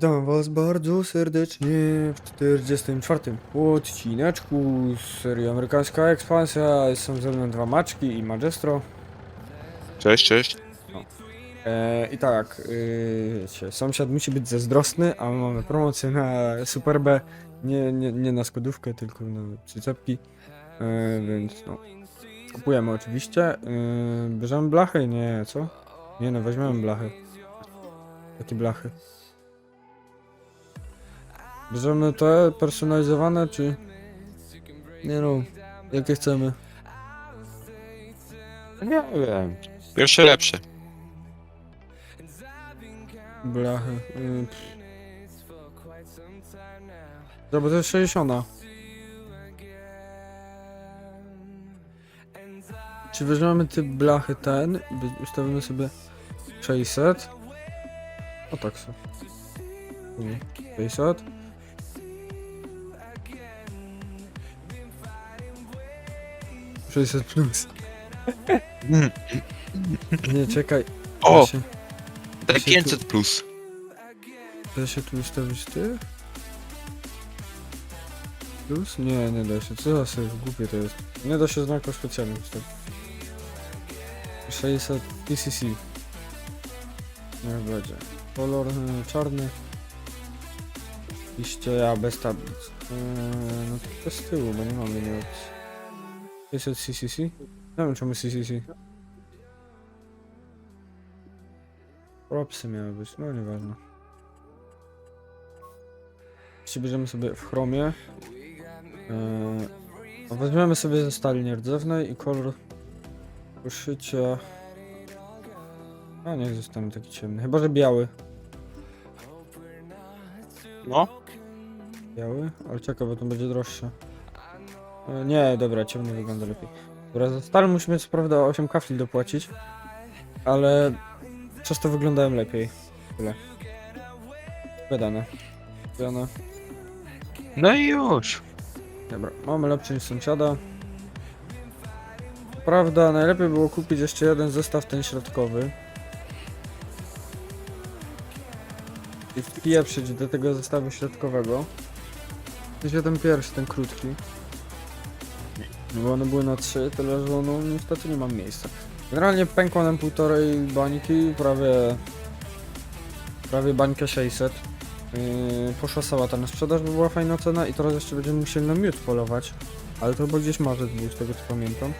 Witam was bardzo serdecznie w 44 odcineczku z serii Amerykańska Ekspansja. Są ze mną dwa maczki i Magestro. Cześć, cześć. E, I tak, yy, wiecie, sąsiad musi być zazdrosny, a my mamy promocję na Super B. Nie, nie, nie na skodówkę, tylko na przyczepki. E, więc no. Kupujemy oczywiście. Yy, bierzemy blachy? Nie, co? Nie no, weźmiemy blachy. Jakie blachy? Bierzemy te personalizowane, czy... Nie no, jakie chcemy? Nie wiem. Pierwsze lepsze. Blachy. Yy, pff. Dobra, to jest 60. Czy weźmiemy te blachy ten i by- ustawimy sobie 600? O tak sobie. Nie, 600. Sześćset plus. Nie, czekaj. O! Się, Daj się tu- 500 plus. da się tu ustawić ty? Plus? Nie, nie da się. Co za sobie głupie to jest. Nie da się znaków specjalnych ustawić. 600 PCC. Niech będzie. Kolor y, czarny. Iście ja bez tablic. Yy, no to z tyłu, bo nie mamy nie opcji. 600 CCC? Nie wiem czemu CCC. Propsy miały być, no nieważne. Jeśli bierzemy sobie w chromie. Yy, weźmiemy sobie ze stali nierdzewnej i kolor uszycia. A niech zostanie taki ciemny. Chyba, że biały. No. Biały? Ale czekaj, bo to będzie droższe. E, Nie, dobra, ciemny wygląda lepiej. Dobra, za stary musimy co prawda 8 kafli dopłacić, ale przez to wyglądają lepiej. Tyle. Wydane. Wydane. No i już. Dobra, mamy lepszy niż sąsiada. Co Prawda, najlepiej było kupić jeszcze jeden zestaw, ten środkowy. I wpieprzyć do tego zestawu środkowego. Gdzieś ten pierwszy, ten krótki. No bo one były na 3, tyle że no niestety nie mam miejsca. Generalnie pękło nam półtorej bańki, prawie... Prawie bańkę 600. Yy, poszła sałata na sprzedaż, bo była fajna cena i teraz jeszcze będziemy musieli na miód polować. Ale to chyba gdzieś marzec był, z tego co pamiętam.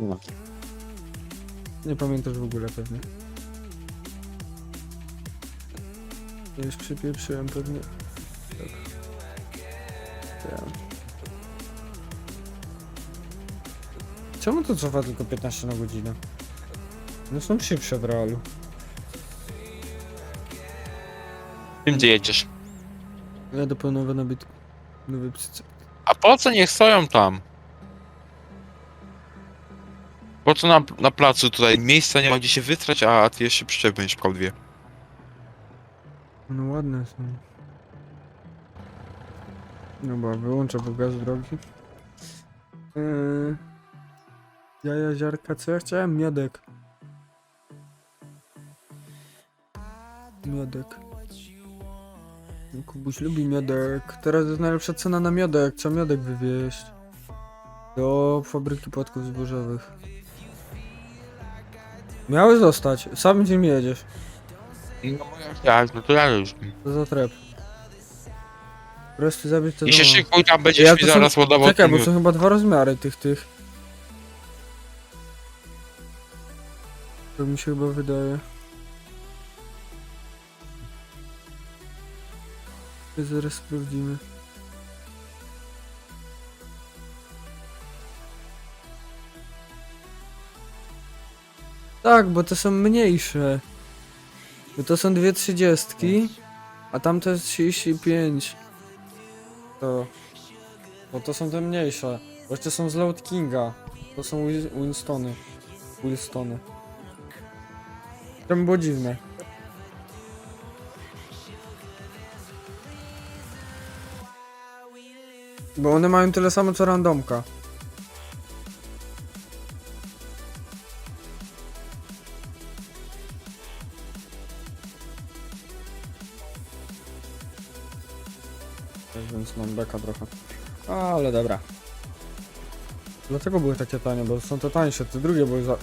No. Nie pamiętasz w ogóle pewnie. Już przypieprzyłem pewnie. Tak. Tak. Czemu to trwa tylko 15 na godzinę? No są szybsze w realu. Tym gdzie jedziesz. Jadę po nowe nabytki. Nowe psyce. A po co niech stoją tam? Po co na, na placu tutaj miejsca nie ma gdzie się wystrać, a, a ty jeszcze przyczep będziesz pchał dwie. No ładne są. Dobra, wyłączę bo gaz drogi. Yy... Jaja, ziarka, co ja chciałem? Miodek. Miodek. No, Kubuś lubi miodek. Teraz jest najlepsza cena na miodek. Co miodek wywieźć? Do fabryki płatków zbożowych. Miały zostać. Sam gdzie mi jedziesz. No jak, no to ja już. Co za trep? Po prostu zabić to I się szykuj, tam będziesz Ja mi są- zaraz ładował Czekaj, bo są chyba dwa rozmiary tych, tych. To mi się chyba wydaje. Zaraz sprawdzimy. Tak, bo to są mniejsze. Bo to są dwie trzydziestki, a tam to jest 35. To. Bo to są te mniejsze. Bo jeszcze są z Loud Kinga. To są Wi- Winstony. Wilstony. To by było dziwne. Bo one mają tyle samo co randomka. Więc mam beka trochę. Ale dobra. Dlatego były takie tanie, bo są to tańsze, te drugie były za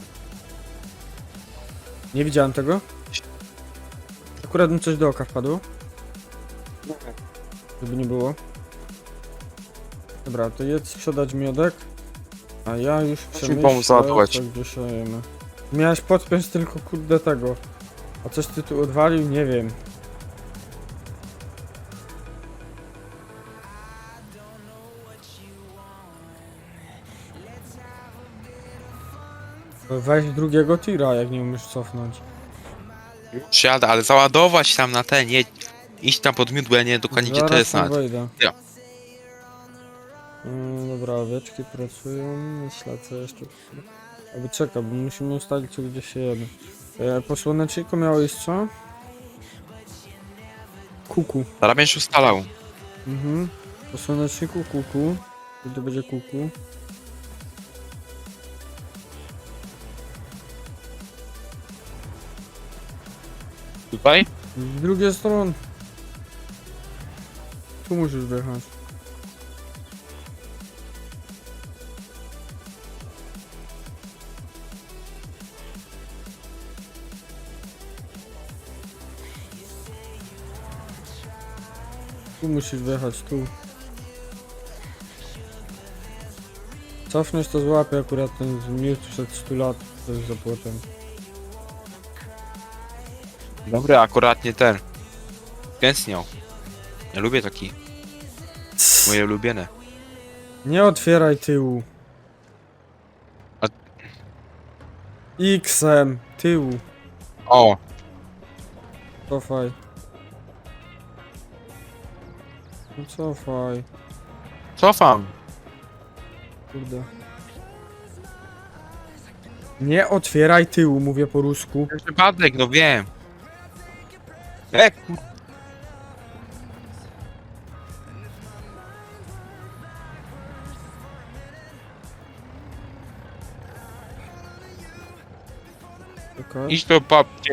nie widziałem tego. Akurat mi coś do oka wpadło. Żeby nie było. Dobra, to jedz sprzedać miodek. A ja już mi przemyślę, pomóc załadować. co gdzie. Miałeś podpiąć tylko kurde tego. A coś ty tu odwalił? Nie wiem. Weź drugiego tira, jak nie umiesz cofnąć. Jadę, ale załadować tam na ten, nie... Iść tam pod miódł, ja nie dokładnie gdzie to Zaraz jest tam nawet. wejdę. Ja. Mm, dobra, owieczki pracują. Myślę, co jeszcze. Aby czeka, bo musimy ustalić, co gdzie się jemy. E, po słoneczniku miało iść co? Kuku. Teraz będziesz ustalał. Mhm. Po słoneczniku kuku. To będzie kuku. Tutaj? Z drugiej strony. Tu musisz wjechać. Tu musisz wjechać, tu. Cofniesz to złapie akurat ten z przed 100 lat, to jest zapłotem. Dobry, akuratnie ten. Gęstniał. Ja lubię taki. Moje ulubione. Nie otwieraj tyłu. A- X-em, tyłu. O! Cofaj. No cofaj, Cofam! kurde. Nie otwieraj tyłu, mówię po rusku. Przypadek, no wiem. E, kur... Czekaj. Idź do babci.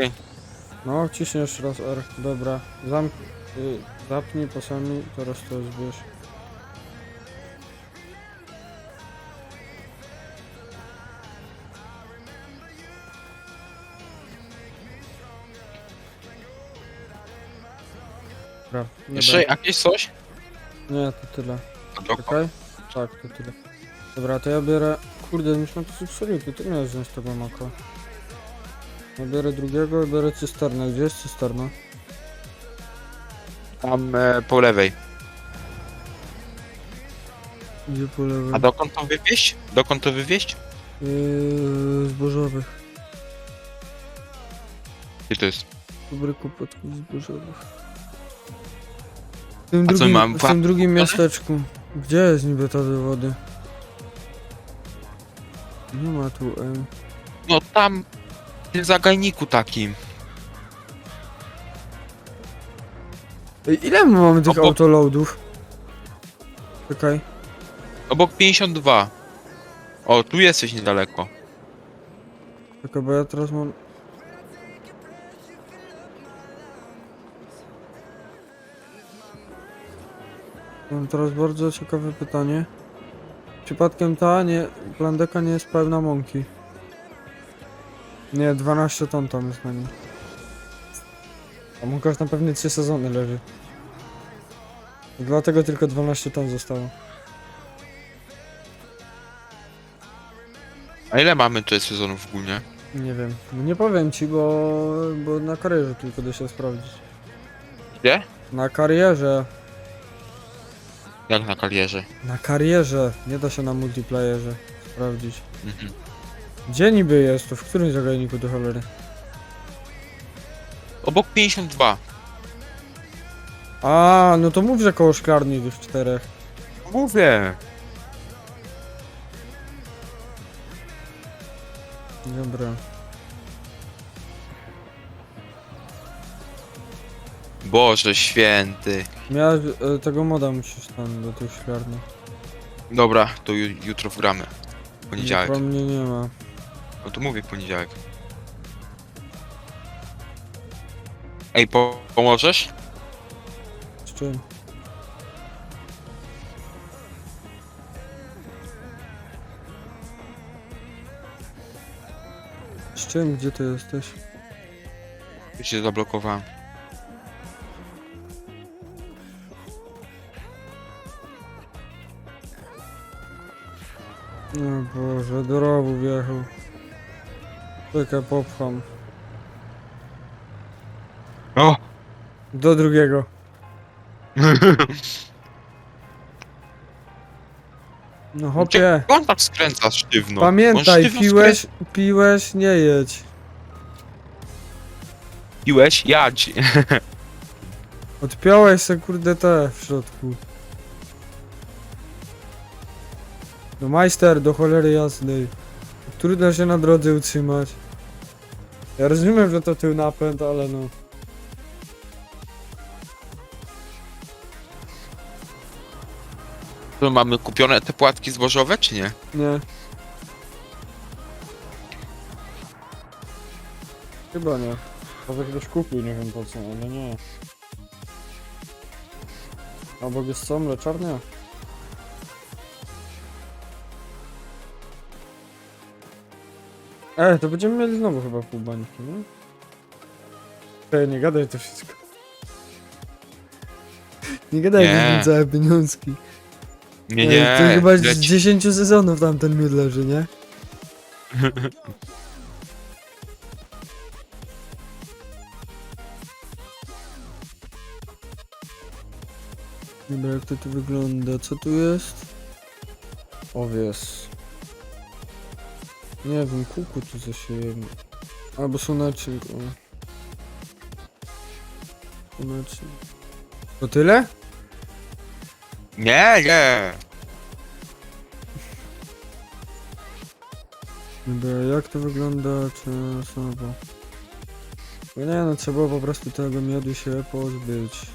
No, ciśnij jeszcze raz R. Dobra. Zamk... Y, zapnij pasami, teraz to zbierz. Dobra, nie Jeszcze jakieś coś? Nie, to tyle. Czekaj. Tak, to tyle. Dobra, to ja biorę... Kurde, myśmy to subsoliuty, ty miałeś wziąć tego maka. Ja biorę drugiego i biorę cysternę. Gdzie jest cysterna? Tam e, po lewej. Gdzie po lewej? A dokąd to wywieźć? Dokąd to wywieźć? Yy, zbożowych. Gdzie to jest? Fabryku podków zbożowych. W tym A co, drugim, mam w tym drugim miasteczku. Gdzie jest niby ta do wody? Nie ma tu M. No tam... W tym zagajniku takim. Ej, ile my mamy tych Obok- autoloadów? Czekaj. Obok 52. O, tu jesteś niedaleko. Czekaj, bo ja teraz mam... Mam teraz bardzo ciekawe pytanie. Przypadkiem ta nie... Plandeka nie jest pełna mąki. Nie, 12 ton tam jest na niej. A mąka już na pewnie 3 sezony leży. Dlatego tylko 12 ton zostało. A ile mamy tutaj sezonów ogólnie? Nie wiem. No nie powiem ci, bo... bo na karierze tylko da się sprawdzić. Gdzie? Na karierze. Jak na karierze. Na karierze, nie da się na multiplayerze sprawdzić. Mhm. Gdzie niby jest to? W którym zagajniku do cholery? Obok 52. A, no to mów, że koło szklarni tych czterech. Mówię. Dobra. Boże święty. Ja e, tego moda musisz tam do tej szklarni. Dobra, to ju- jutro wgramy. Poniedziałek. Chyba mnie nie ma. No to mówię poniedziałek. Ej, po pomożesz? Z czym? Z czym? Gdzie ty jesteś? Już się zablokowałem. O Boże, do rowu wjechał. Czekaj, popcham. O! Do drugiego. No hopie. On tak skręca sztywno. On Pamiętaj, sztywno piłeś, piłeś, nie jedź. Piłeś? Jadź. Odpiąłeś se kurde te w środku. No majster, do cholery jasnej. Trudno się na drodze utrzymać. Ja rozumiem, że to tył napęd, ale no. To mamy kupione te płatki zbożowe, czy nie? Nie. Chyba nie. Może ktoś kupił, nie wiem po co, ale nie. Albo jest co, mleczarnia? E, to będziemy mieli znowu chyba pół bańki, nie? Ej, nie gadaj to wszystko. Nie gadaj, Nie. że mi całe pieniążki. Nie, Ej, nie. To chyba z leci. 10 sezonów tamten miód leży, nie? Dobra, jak to tu wygląda? Co tu jest? Owies. Nie wiem, kuku tu zasiejemy. Albo słonecznik, o. Słonecznik. To tyle? Nie, nie. Dobra, jak to wygląda czasowo? Bo nie no, trzeba po prostu tego miodu się pozbyć.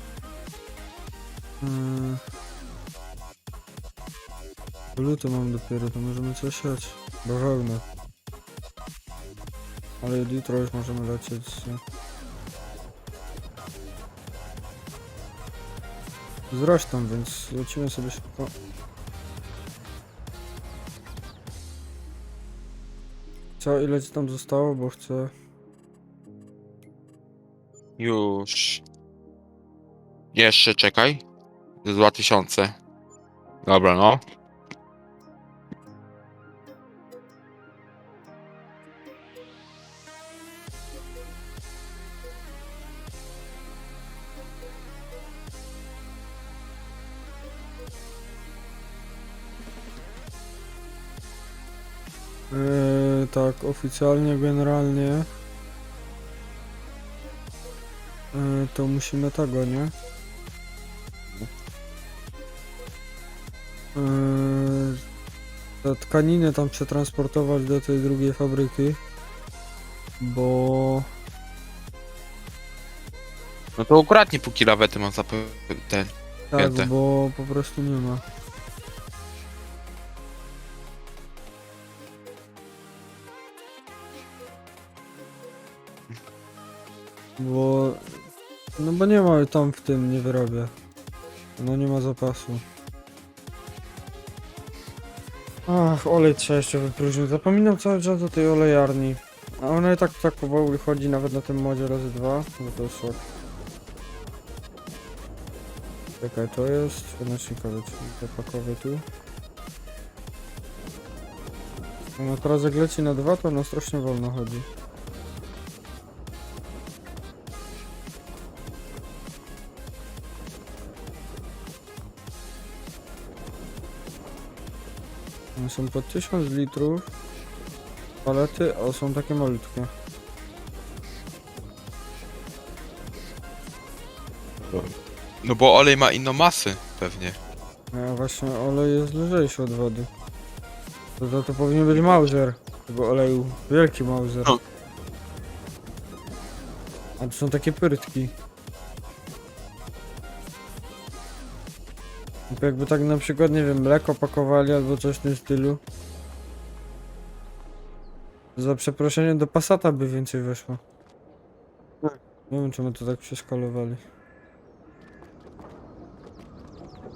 Hmm. Luto mam dopiero, to możemy coś siać. Bawełnę. Ale jutro już możemy lecieć. Zresztą, więc lecimy sobie szybko. Co, ile ci tam zostało, bo chcę... Już. Jeszcze czekaj. Do 2000. Dobra, no. Oficjalnie, generalnie. Eee, to musimy tego, nie? Eee, te tkaniny tam przetransportować do tej drugiej fabryki. Bo... No to ukradnie póki lawety mam zapewne. Tak, bo po prostu nie ma. Bo... No bo nie ma tam w tym, nie wyrabia. No nie ma zapasu. Ach, olej trzeba jeszcze wypróżnić. Zapominam cały czas o tej olejarni. A ona i tak tak powoli chodzi nawet na tym modzie razy dwa. No to szok. Czekaj, to jest słonecznikowy, czyli zapakowy tu. No teraz jak leci na dwa, to ona strasznie wolno chodzi. One są po 1000 litrów palety, a są takie malutkie. No bo olej ma inną masę pewnie. A właśnie olej jest lżejszy od wody. To, to, to powinien być Mauser tego oleju. Wielki Mauser. No. A to są takie pyrtki. Jakby tak na przykład, nie wiem, mleko pakowali albo coś w tym stylu. Za przeproszeniem do Passata by więcej weszło. Nie wiem czemu to tak przeskalowali.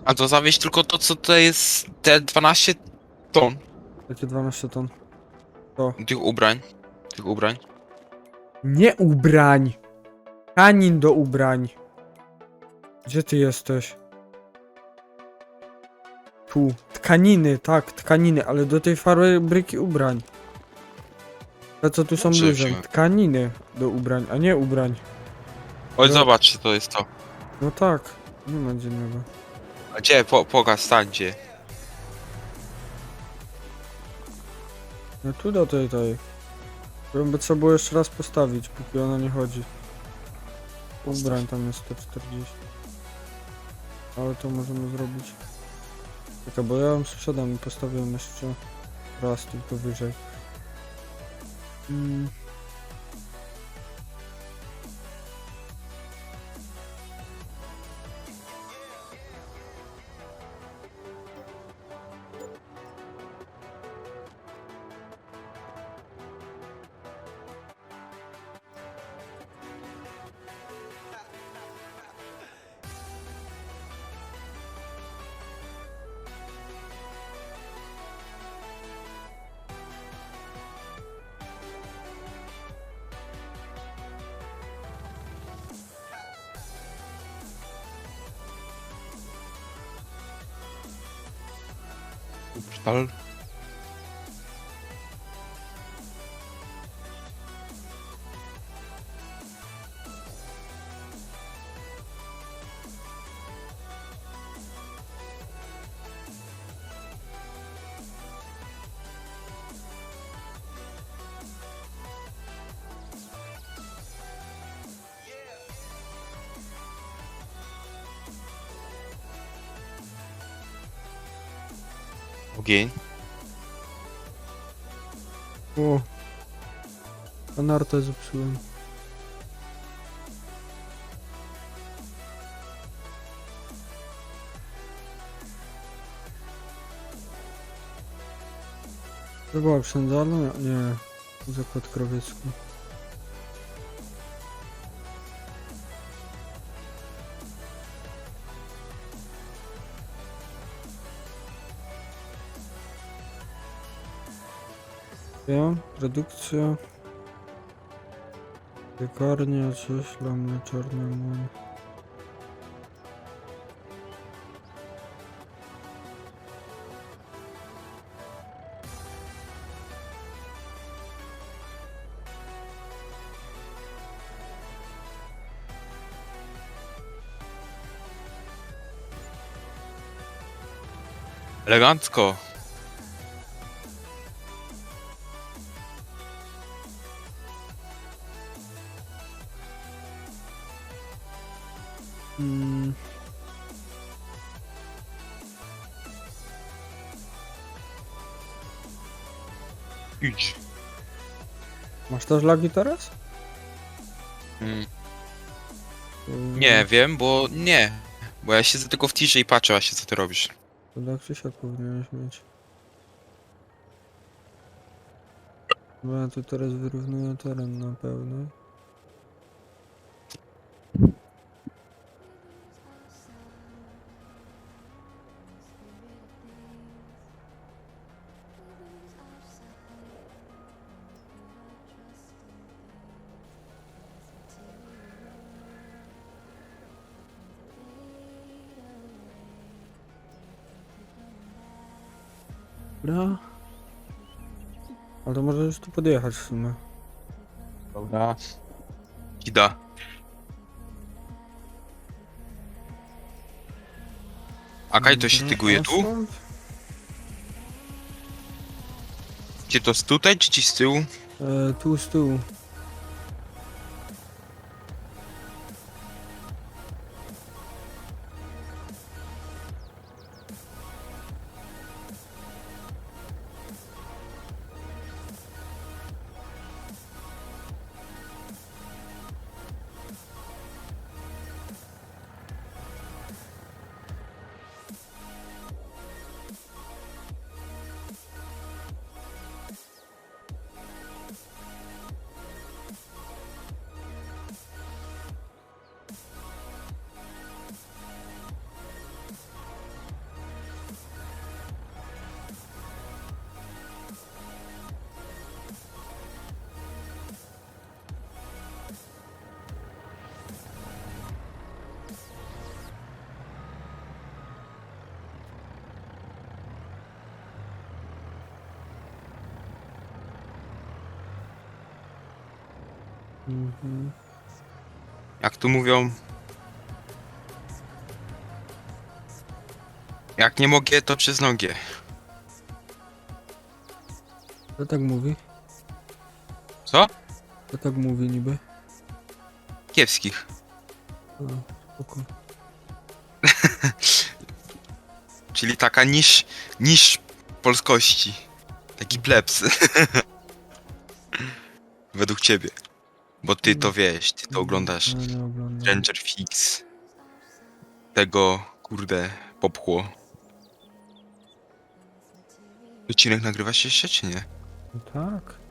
A to zawieźć tylko to, co to jest te 12 ton Jakie 12 ton? tych ubrań. Tych ubrań? Nie ubrań! Tkanin do ubrań. Gdzie ty jesteś? Tkaniny, tak, tkaniny, ale do tej fabryki ubrań. Te co tu są Dobrze, wziąłem. Tkaniny do ubrań, a nie ubrań. Oj, No. zobacz, to jest to. No tak, nie ma gdzie innego. A gdzie? Po, pokaż, stań gdzie. No tu do tej, tej. Którą by trzeba było jeszcze raz postawić, póki ona nie chodzi. Ubrań tam jest 140. Ale to możemy zrobić. Czekaj, bo ja ją sprzedam i postawię jeszcze raz tylko wyżej. Mm. o postal. Ogień. O! Anartę zepsułem. To była przędzalna? Nie. Zakład krowiecki. Ja, produkcja. Piekarnia, cieśla, mleczarnia, młyn. Elegancko. Idź. Masz też lagi teraz? Mm, To- nie wiem, bo nie. Bo ja siedzę tylko w tisze i patrzę właśnie co ty robisz. To czy siak powinieneś mieć. Bo ja tu teraz wyrównuję teren na pełno. Ale to może już tu podjechać w sumie. Dobra. Ida. A kaj to się Dobra, tyguje tu? asfalt. Gdzie to z tutaj czy ci z tyłu? E, tu z tyłu. Mhm. Jak tu mówią... Jak nie mogę, to przez nogie. Kto tak mówi? Co? Kto tak mówi niby? Kiepskich. A, spoko. Czyli taka niż... niż polskości. Taki plebs. Według ciebie. Bo ty to wiesz, ty to oglądasz. Oglądam. Stranger Fix. Tego, kurde, popchło. Odcinek nagrywa się jeszcze, czy nie? No tak.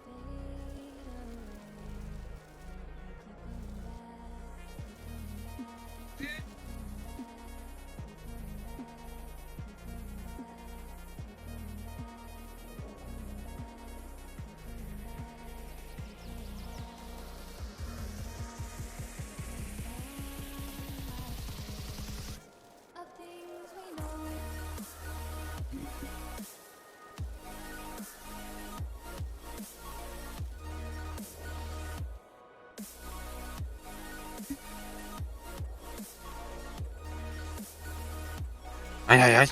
Ajajaj.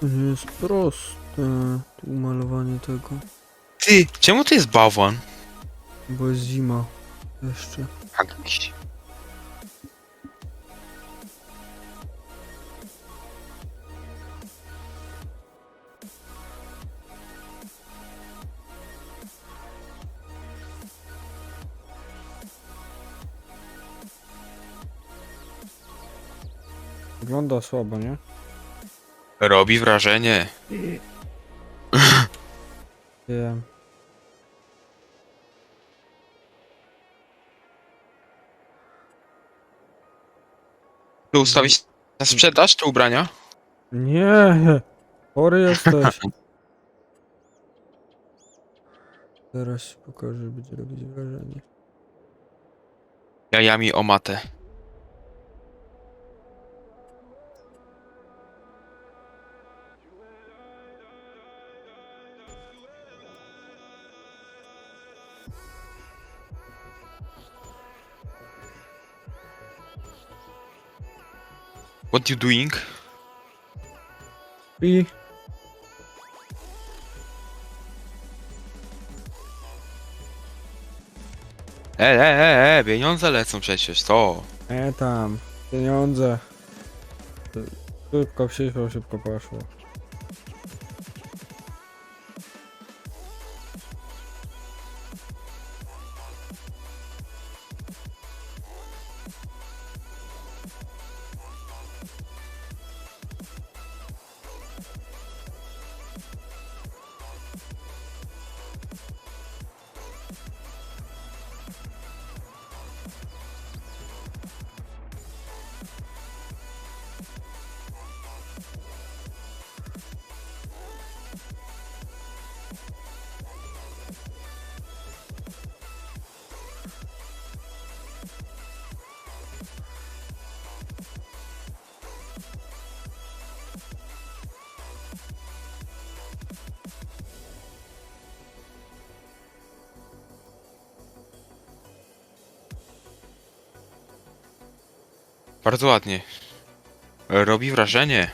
To nie jest proste. Umalowanie tego. Ty, czemu to jest bałwan? Bo jest zima. Jeszcze. Jakiś. Wygląda słabo, nie? Robi wrażenie. Wiem. Tu ustawić na sprzedaż te ubrania? Nie! Chory jesteś. Teraz ci pokażę, będzie robić wrażenie. Jajami o matę. What you doing? I E, e, e, e, pieniądze lecą przecież, to. e tam, pieniądze. Szybko przyszło, szybko poszło. Bardzo ładnie. Robi wrażenie.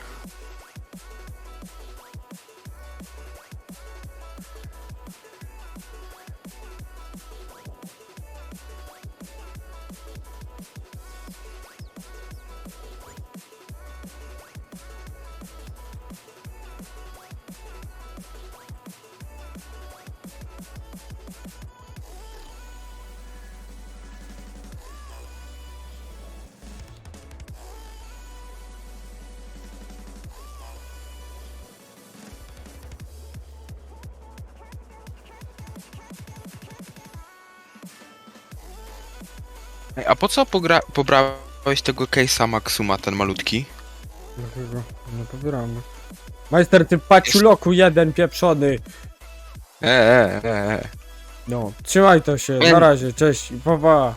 Ej, a po co pogra pobrałeś tego case'a Maxuma, ten malutki? Dlaczego? No pobieramy. Majster, ty paciuloku jeden pieprzony! E, e, e, e. No, trzymaj to się, na razie, cześć i pa pa.